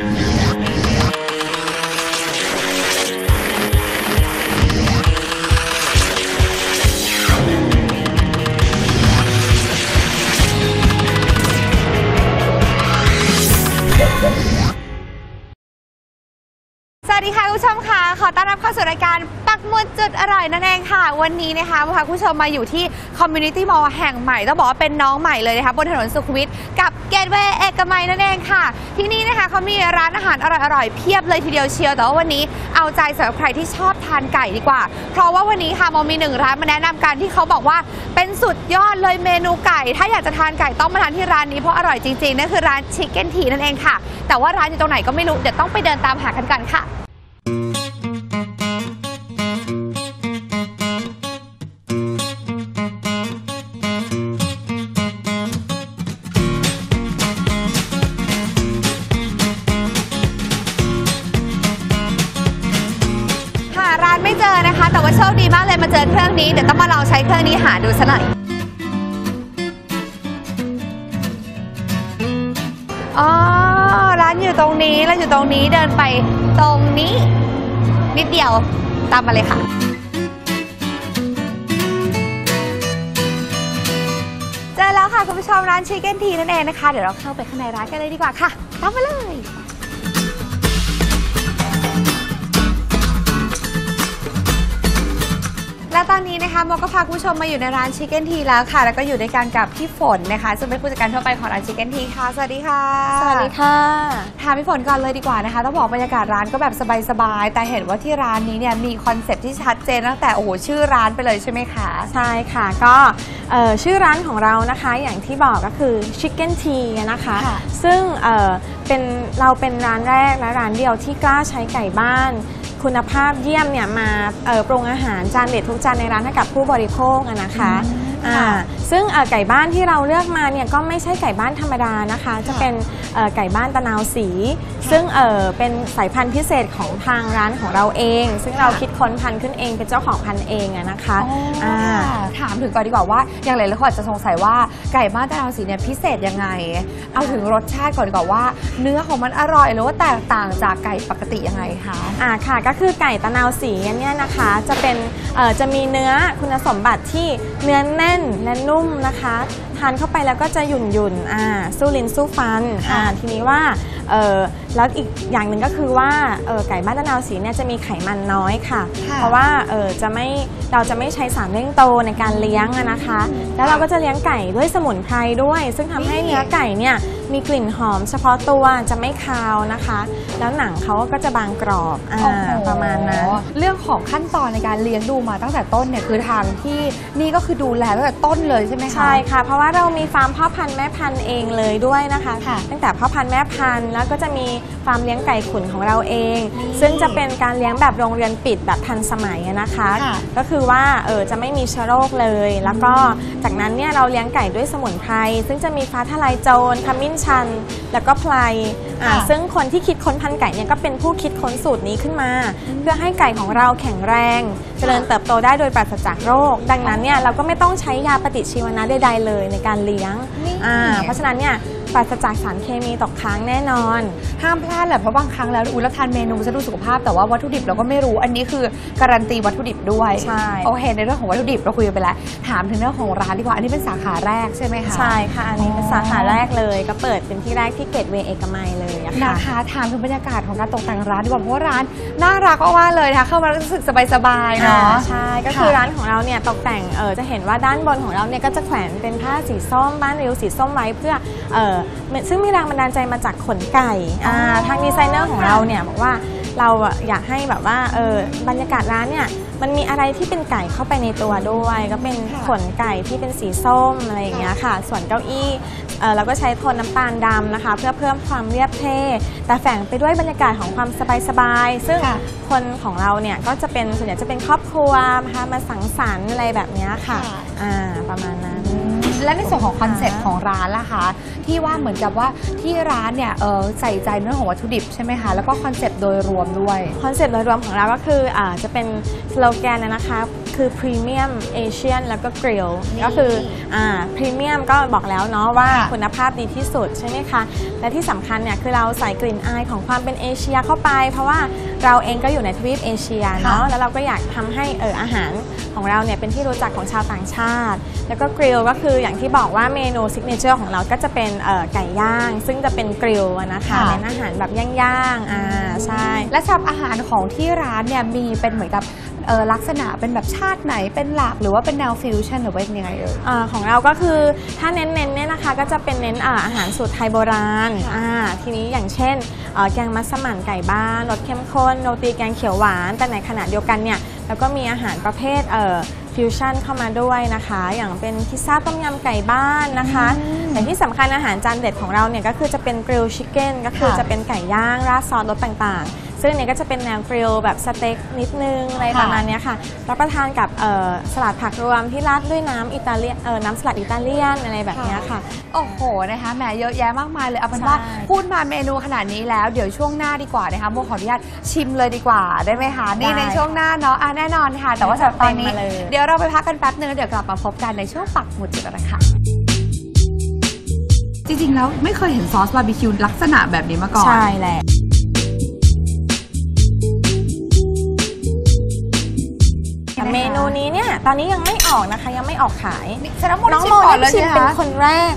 สวัสดีค่ะคุณผู้ชมค่ะขอต้อนรับเข้าสู่รายการปักหมุดจุดอร่อยนั่นเองค่ะ วันนี้นะคะพาคุณผู้ชมมาอยู่ที่คอมมูนิตี้มอลล์แห่งใหม่ต้องบอกว่าเป็นน้องใหม่เลยนะคะบนถนนสุขุมวิทกับเกตเวย์เอกมัยนั่นเองค่ะ ที่นี่นะคะเขามีร้านอาหารอร่อยๆ เพียบเลยทีเดียวเชียวแต่ว่าวันนี้เอาใจสำหรับใครที่ชอบทานไก่ดีกว่า เพราะว่าวันนี้ค่ะมอมีหนึ่งร้านมาแนะนำกันที่เขาบอกว่าเป็นสุดยอดเลยเมนูไก่ ถ้าอยากจะทานไก่ต้องมาทานที่ร้านนี้เพราะอร่อยจริงๆนั่นคือร้านชิคเก้นทีนั่นเองค่ะ แต่ว่าร้านอยู่ตรงไหนก็ไม่รู้เดี๋ยวต้องไปเดินตามหากันกันค่ะ ว่าโชคดีมากเลยมาเจอเครื่องนี้เดี๋ยวต้องมาลองใช้เครื่องนี้หาดูซะหน่อยอ๋อร้านอยู่ตรงนี้ร้านอยู่ตรงนี้เดินไปตรงนี้ นิดเดียวตามมาเลยค่ะ เจอแล้วค่ะคุณผู้ชมร้านชิคเก้นทีนั่นเองนะคะ เดี๋ยวเราเข้าไปข้างในร้านกันเลยดีกว่าค่ะ ตามมาเลย และตอนนี้นะคะโมก็พาคุณผู้ชมมาอยู่ในร้านชิคเก้นทีแล้วค่ะ แล้วก็อยู่ด้วยกันกับพี่ฝนนะคะซึ่งเป็นผู้จัดการทั่วไปของร้านชิคเก้นทีค่ะ สวัสดีค่ะสวัสดีค่ะถามพี่ฝนก่อนเลยดีกว่านะคะต้องบอกบรรยากาศร้านก็แบบสบายๆแต่เห็นว่าที่ร้านนี้เนี่ยมีคอนเซ็ปต์ที่ชัดเจนตั้งแต่โอ้โหชื่อร้านไปเลยใช่ไหมคะใช่ค่ะก็เอ่อชื่อร้านของเรานะคะอย่างที่บอกก็คือ Chicken Tea นะคะค่ะซึ่ง เอ่อเป็นเราเป็นร้านแรกและร้านเดียวที่กล้าใช้ไก่บ้าน คุณภาพเยี่ยมเนี่ยมาเอ่อปรุงอาหารจานเด็ดทุกจานในร้านให้กับผู้บริโภคอะนะคะอืมอ่าค่ะซึ่งเอ่อไก่บ้านที่เราเลือกมาเนี่ยก็ไม่ใช่ไก่บ้านธรรมดานะคะ จะเป็นเอ่อไก่บ้านตะนาวสี ซึ่งเอ่อเป็นสายพันธุ์พิเศษของทางร้านของเราเอง ซึ่งเราคิดค้นพันธุ์ขึ้นเองเป็นเจ้าของพันธุ์เองอะนะคะอ่าถามถึงก่อนดีกว่าว่าอย่างไรแล้วคนอาจจะสงสัยว่า ไก่บ้านตะนาวสีเนี่ยพิเศษยังไง เอาถึงรสชาติก่อนก่อนว่า เนื้อของมันอร่อยหรือว่าแตกต่างจากไก่ปกติยังไงคะ อ่าค่ะก็คือไก่ตะนาวสีเนี่ยนะคะจะเป็นเอ่อจะมีเนื้อคุณสมบัติที่เนื้อแน่นและนุ่มนะคะ ทานเข้าไปแล้วก็จะหยุ่นหยุ่นๆอ่าสู้ลิ้นสู้ฟันอ่าทีนี้ว่าเอ่อแล้วอีกอย่างหนึ่งก็คือว่าเอ่อไก่บ้านตะนาวสีเนี่ยจะมีไขมันน้อยค่ะค่ะเพราะว่าเอ่อจะไม่เราจะไม่ใช้สารเร่งโตในการเลี้ยงอะนะคะ แล้วเราก็จะเลี้ยงไก่ด้วยสมุนไพรด้วย ซึ่งทำให้เนื้อไก่เนี่ยมีกลิ่นหอมเฉพาะตัวจะไม่คาวนะคะ แล้วหนังเขาก็จะบางกรอบอ่าโอ้โหประมาณนั้นเรื่อง ของขั้นตอนในการเลี้ยงดูมาตั้งแต่ต้นเนี่ยคือทางที่นี่ก็คือดูแลตั้งแต่ต้นเลยใช่ไหมคะ ใช่ค่ะ เพราะว่าเรามีฟาร์มพ่อพันธุ์แม่พันธุ์เองเลยด้วยนะคะค่ะตั้งแต่พ่อพันธุ์แม่พันธุ์แล้วก็จะมีฟาร์มเลี้ยงไก่ขุนของเราเองนี่ซึ่งจะเป็นการเลี้ยงแบบโรงเรือนปิดแบบทันสมัยอะนะคะ ค่ะ ก็คือว่าเออจะไม่มีเชื้อโรคเลย แล้วก็จากนั้นเนี่ยเราเลี้ยงไก่ด้วยสมุนไพรซึ่งจะมีฟ้าทะลายโจรขมิ้นชัน แล้วก็ไพลอ่าค่ะ ซึ่งคนที่คิดค้นพันธุ์ไก่เนี่ยก็เป็นผู้คิดค้นสูตรนี้ขึ้นมา เพื่อให้ไก่ของเราแข็งแรง เจริญเติบโตได้โดยปราศจากโรค ดังนั้นเนี่ยเราก็ไม่ต้องใช้ยาปฏิชีวนะใดๆเลยในการเลี้ยงนี่ อ่าเพราะฉะนั้นเนี่ยปราศจากสารเคมีตกค้างแน่นอน ห้ามพลาดแหละเพราะบางครั้งแล้วอุ้ยเราทานเมนูจะดูสุขภาพแต่ว่าวัตถุดิบเราก็ไม่รู้อันนี้คือการันตีวัตถุดิบด้วยใช่ โอเคในเรื่องของวัตถุดิบเราคุยกันไปแล้วถามถึงเรื่องของร้านดีกว่าอันนี้เป็นสาขาแรกใช่ไหมคะ ใช่ค่ะ อันนี้เป็นสาขาแรกเลยก็เปิดเป็นที่แรกที่เกตเวย์เอกมัยเลยอะนะค่ะ คะถามถึงบรรยากาศของการตกแต่งร้านดีกว่าเพราะว่าร้านน่ารักมากๆเลยนะคะเข้ามาแล้วรู้สึกสบายๆอ่าเนาะใช่ก็คือร้านของเราเนี่ยตกแต่งเออจะเห็นว่าด้านบนของเราเนี่ยก็จะแขวนเป็นผ้าสีส้มบ้านริ้วสีส้มไว้เพื่อเออซึ่งมีแรงบันดาลใจมาจากขนไก่อ่าอ๋อทางดีไซเนอร์ของเราเนี่ยบอกว่าเราอะอยากให้แบบว่าเออบรรยากาศร้านเนี่ยมันมีอะไรที่เป็นไก่เข้าไปในตัวด้วย ก็เป็นขนไก่ที่เป็นสีส้มอะไรอย่างเงี้ยค่ะ ส่วนเก้าอี้ เออเราก็ใช้โทนน้ำตาลดำนะคะ เพื่อเพิ่มความเรียบเท่แต่แฝงไปด้วยบรรยากาศของความสบายๆซึ่งค่ะ คนของเราเนี่ยก็จะเป็นส่วนใหญ่จะเป็นครอบครัวนะคะมาสังสรรค์อะไรแบบเนี้ยค่ะค่ะ อ่าประมาณนั้น และในส่วนของคอนเซ็ปต์ของร้านล่ะคะที่ว่าเหมือนกับว่าที่ร้านเนี่ยเออใส่ใจเรื่องของวัตถุดิบใช่ไหมคะแล้วก็คอนเซ็ปต์โดยรวมด้วย คอนเซ็ปต์โดยรวมของเราก็คืออาจะเป็นสโลแกนนะนะคะ คือพรีเมียมเอเชียนแล้วก็กริลนี่ก็คืออ่าพรีเมียมก็บอกแล้วเนาะว่าค่ะคุณภาพดีที่สุดใช่ไหมคะ และที่สำคัญเนี่ยคือเราใส่กลิ่นอายของความเป็นเอเชียเข้าไป เพราะว่า เราเองก็อยู่ในทวีปเอเชียเนาะค่ะแล้วเราก็อยากทำให้เอออาหารของเราเนี่ยเป็นที่รู้จักของชาวต่างชาติ แล้วก็กริลก็คืออย่างที่บอกว่าเมนูซิกเนเจอร์ของเราก็จะเป็นเอ่อไก่ย่าง ซึ่งจะเป็นกริลอะนะคะค่ะเป็นอาหารแบบย่างๆอ่าใช่ และสำหรับอาหารของที่ร้านเนี่ยมีเป็นเหมือนกับเอ่อลักษณะเป็นแบบชาติไหนเป็นหลักหรือว่าเป็นแนวฟิวชั่นหรือว่ายังไงเอ่ยอาของเราก็คือถ้าเน้นๆเนี่ยนะคะก็จะเป็นเน้นอาอาหารสูตรไทยโบราณค่ะอ่าทีนี้อย่างเช่นเอ่อแกงมัสมั่นไก่บ้านรสเข้มข้นโรตีแกงเขียวหวาน แต่ในขณะเดียวกันเนี่ยแล้วก็มีอาหารประเภทเอ่อฟิวชั่นเข้ามาด้วยนะคะ อย่างเป็นพิซซ่าต้มยำไก่บ้านนะคะอืมแต่ที่สำคัญอาหารจานเด็ดของเราเนี่ยก็คือจะเป็นกริลชิคเก้นก็คือค่ะ จะเป็นไก่ย่างราดซอสรสต่างๆ ซึ่งอันนี้ก็จะเป็นแนวกริลแบบสเต็กนิดนึงอะไรค่ะ ประมาณเนี้ยค่ะ รับประทานกับเอ่อสลัดผักรวมที่ราดด้วยน้ำอิตาเลียนเอ่อน้ำสลัดอิตาเลียนอะไรแบบเนี้ยค่ะ โอ้โหนะคะแหมเยอะแยะมากมายเลยเอาเป็นว่าใช่ พูดมาเมนูขนาดนี้แล้ว เดี๋ยวช่วงหน้าดีกว่านะคะโมขออนุญาตชิมเลยดีกว่าได้ไหมคะนี่ได้ในช่วงหน้าเนาะอะแน่นอนค่ะ แต่ว่าสำหรับตอนนี้ เต็มมาเลย เดี๋ยวเราไปพักกันแป๊บนึงแล้วเดี๋ยวกลับมาพบกันในช่วงปักหมุดจุดอะไรค่ะจริงๆแล้วไม่เคยเห็นซอสบาร์บีคิวลักษณะแบบนี้มาก่อน ใช่แหละ ยังไงคะเมนูนี้เนี่ยตอนนี้ยังไม่ออกนะคะ ยังไม่ออกขาย นี่แสดงว่าโมน้องชิโมมก่อนเลได้ยชิมใช่ไหมเป็นคะคนแรก